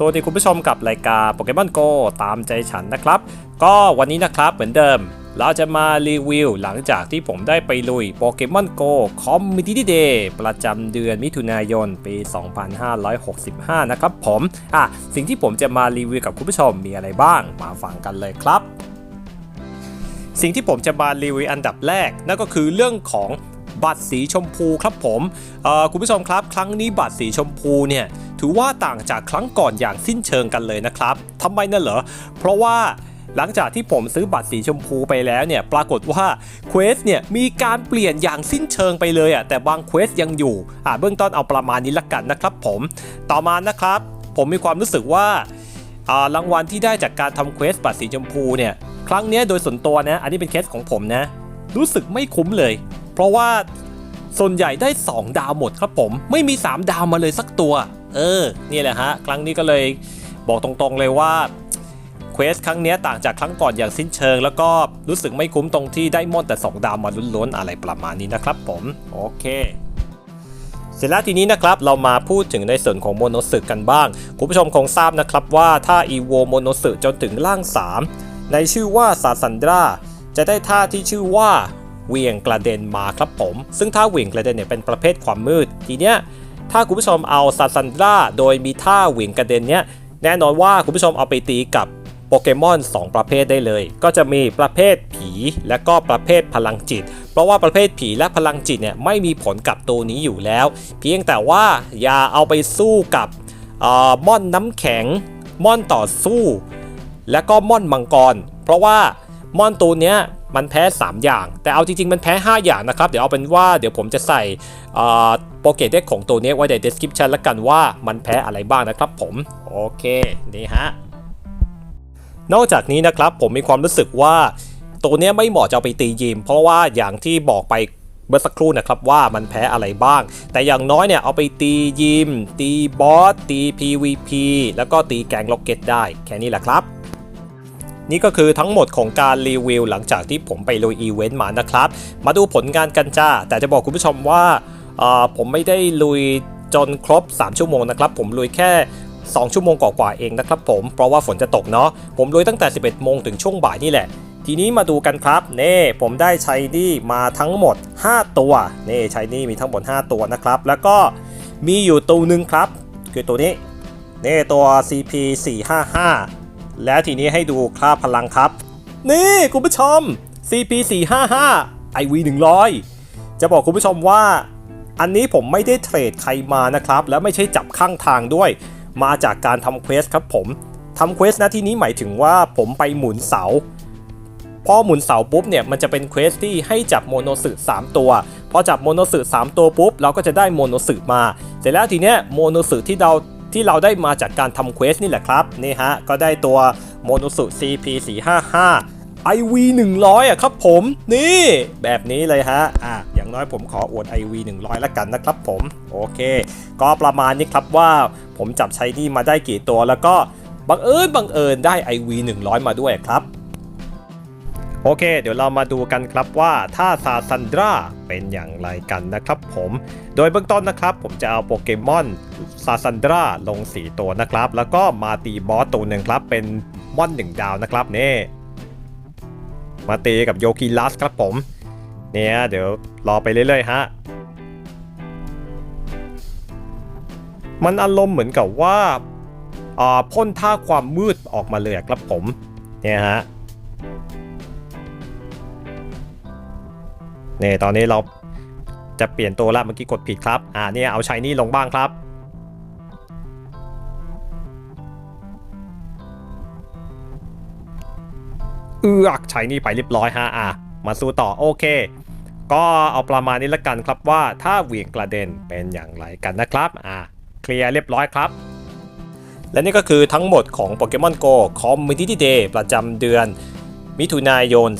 สวัสดีคุณผู้ชมกับรายการโปเกมอนโกตามใจฉันนะครับ ก็วันนี้นะครับเหมือนเดิม เราจะมารีวิวหลังจากที่ผมได้ไปลุยโปเกมอนโกคอมมิตี้เดย์ประจำเดือนมิถุนายน ปี 2565 นะครับผม อะ สิ่งที่ผมจะมารีวิวกับคุณผู้ชมมีอะไรบ้าง มาฟังกันเลยครับ สิ่งที่ผมจะมารีวิวอันดับแรก นั่นก็คือเรื่องของบัตรสีชมพูครับผมคุณผู้ชมครับ ครั้งนี้บัตรสีชมพูเนี่ย ถือว่าต่างจากครั้งก่อนอย่างสิ้นเชิงกันเลยนะครับทำไมนั่นเหรอ เพราะว่าหลังจากที่ผมซื้อบัตรสีชมพูไปแล้วเนี่ย ปรากฏว่าเควสเนี่ยมีการเปลี่ยนอย่างสิ้นเชิงไปเลยอะแต่บางเควสยังอยู่อ่าเบื้องต้นเอาประมาณนี้ละกันนะครับผมต่อมานะครับ ผมมีความรู้สึกว่าอ่ารางวัลที่ได้จากการทำเควสบัตรสีชมพูเนี่ยครั้งนี้โดยส่วนตัวนะ อันนี้เป็นเคสของผมนะ รู้สึกไม่คุ้มเลย เพราะว่าส่วนใหญ่ได้ 2 ดาวหมดครับผม ไม่มี 3 ดาวมาเลยสักตัว เออนี่แหละฮะครั้งนี้ก็เลยบอกตรงๆเลยว่าเควสครั้งนี้ต่างจากครั้งก่อนอย่างสิ้นเชิง แล้วก็รู้สึกไม่คุ้มตรงที่ได้มอนแต่ 2 ดาวมาล้วนๆอะไรประมาณนี้นะครับผม โอเคเสร็จแล้วทีนี้นะครับเรามาพูดถึงในส่วนของโมโนสึกันบ้าง คุณผู้ชมคงทราบนะครับว่าถ้าอีโวโมโนสึจนถึงร่าง 3 ในชื่อว่าซาซันดราจะได้ท่าที่ชื่อว่าเวียงกระเด็นมาครับผม ซึ่งท่าเวียงกระเด็นเนี่ยเป็นประเภทความมืด ทีเนี้ย ถ้าคุณผู้ชมเอาซาซันดราโดยมีท่าหวี่งกระเด็นเนี้ยแน่นอนว่าคุณผู้ชมเอาไปตีกับโปเกมอน 2 ประเภทได้เลย ก็จะมีประเภทผีและก็ประเภทพลังจิต เพราะว่าประเภทผีและพลังจิตเนี่ยไม่มีผลกับตัวนี้อยู่แล้ว เพียงแต่ว่าอย่าเอาไปสู้กับม่อนน้ำแข็ง ม่อนต่อสู้ และก็ม่อนมังกร เพราะว่าม่อนตัวเนี้ย มันแพ้ 3 อย่าง แต่เอาจริงๆ มันแพ้ 5 อย่างนะครับ เดี๋ยวเอาเป็นว่าเดี๋ยวผมจะใส่โปรเกตเด็กของตัวนี้ไว้ใน description แล้วกันว่ามันแพ้อะไรบ้างนะครับผม โอเค นี่ฮะ นอกจากนี้นะครับผมมีความรู้สึกว่าตัวนี้ไม่เหมาะจะเอาไปตียิม เพราะว่าอย่างที่บอกไปเมื่อสักครู่นะครับว่ามันแพ้อะไรบ้าง แต่อย่างน้อยเนี่ยเอาไปตียิม ตีบอส ตี PVP แล้วก็ตีแกงล็อกเก็ตได้ แค่นี้แหละครับ นี่ก็คือทั้งหมดของการรีวิวหลังจากที่ผมไปลุยอีเวนต์มานะครับ มาดูผลงานกันจ้า แต่จะบอกคุณผู้ชมว่าผมไม่ได้ลุยจนครบ 3 ชั่วโมงนะครับ ผมลุยแค่ 2 ชั่วโมงกว่าๆเองนะครับผม เพราะว่าฝนจะตกเนาะ ผมลุยตั้งแต่ 11 โมงถึงช่วงบ่ายนี่แหละ ทีนี้มาดูกันครับ เน่ผมได้ใช้นี่มาทั้งหมด 5 ตัว เน่ใช้นี่มีทั้งหมด 5 ตัวนะครับ แล้วก็มีอยู่ตัวหนึ่งครับ คือตัวนี้ เน่ตัว CP 455 และทีนี้ให้ดูค่าพลังครับ นี่คุณผู้ชม CP 455 IV 100 จะบอกคุณผู้ชมว่า อันนี้ผมไม่ได้เทรดใครมานะครับ และไม่ใช่จับข้างทางด้วย มาจากการทำเควสครับผมทำเควสนะที่นี้หมายถึงว่าผมไปหมุนเสาพอหมุนเสาปุ๊บเนี่ยมันจะเป็นเควสที่ให้จับโมโนสึ3ตัว พอจับโมโนสึ3ตัวปุ๊บเราก็จะได้โมโนสึมา เสร็จแล้วทีเนี้ยโมโนสึที่เรา ที่เราได้มาจากการทำเควสนี่แหละครับนี่ฮะก็ได้ตัวโมโนสุ CP 455 IV 100อะครับผมนี่ แบบนี้เลยฮะอะอย่างน้อยผมขออวด IV 100ละกันนะครับผมโอเค ก็ประมาณนี้ครับว่าผมจับใช้นี่มาได้กี่ตัวแล้วก็บังเอิญบังเอิญได้ IV 100 มาด้วยครับ โอเค เดี๋ยวเรามาดูกันครับว่าถ้าซาซันดราเป็นอย่างไรกันนะครับผม โดยเบื้องต้นนะครับ ผมจะเอาโปเกมอนซาซันดราลง 4 ตัวนะครับ แล้วก็มาตีบอสตัวหนึ่งครับ เป็นมอน1ดาวนะครับนี่มาตีกับโยกิลัสครับผม เนี่ยเดี๋ยวรอไปเรื่อยๆฮะมันอารมณ์เหมือนกับว่าอ่าพ่นท่าความมืดออกมาเลยครับผม เนี่ยฮะ นี่ตอนนี้เราจะเปลี่ยนตัวละเมื่อกี้กดผิดครับ อ่าเนี่ยเอาชายนี่ลงบ้างครับ เอือกชายนี่ไปเรียบร้อยฮะอะมาสู้ต่อโอเค ก็เอาประมาณนี้ละกันครับว่าถ้าเหวี่ยงกระเด็นเป็นอย่างไรกันนะครับอะเคลียร์เรียบร้อยครับและนี่ก็คือทั้งหมดของ Pokemon Go Community Day ประจำเดือน มิถุนายน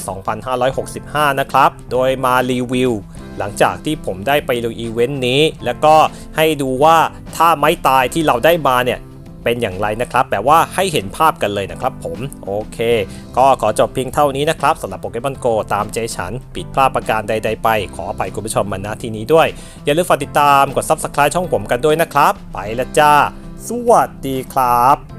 2565 นะครับ โดยมารีวิว หลังจากที่ผมได้ไปดูอีเวนต์นี้ แล้วก็ให้ดูว่าถ้าไม้ตายที่เราได้มาเนี่ยเป็นอย่างไรนะครับ แบบว่าให้เห็นภาพกันเลยนะครับผม โอเค ก็ขอจบเพียงเท่านี้นะครับสำหรับโปเกมอนโกตามใจฉันผิดพลาดประการใด ๆ ไป ขออภัยคุณผู้ชมมาณที่นี้ด้วย อย่าลืมฝากติดตามกด Subscribe ช่องผมกันด้วยนะครับ ไปละจ้า สวัสดีครับ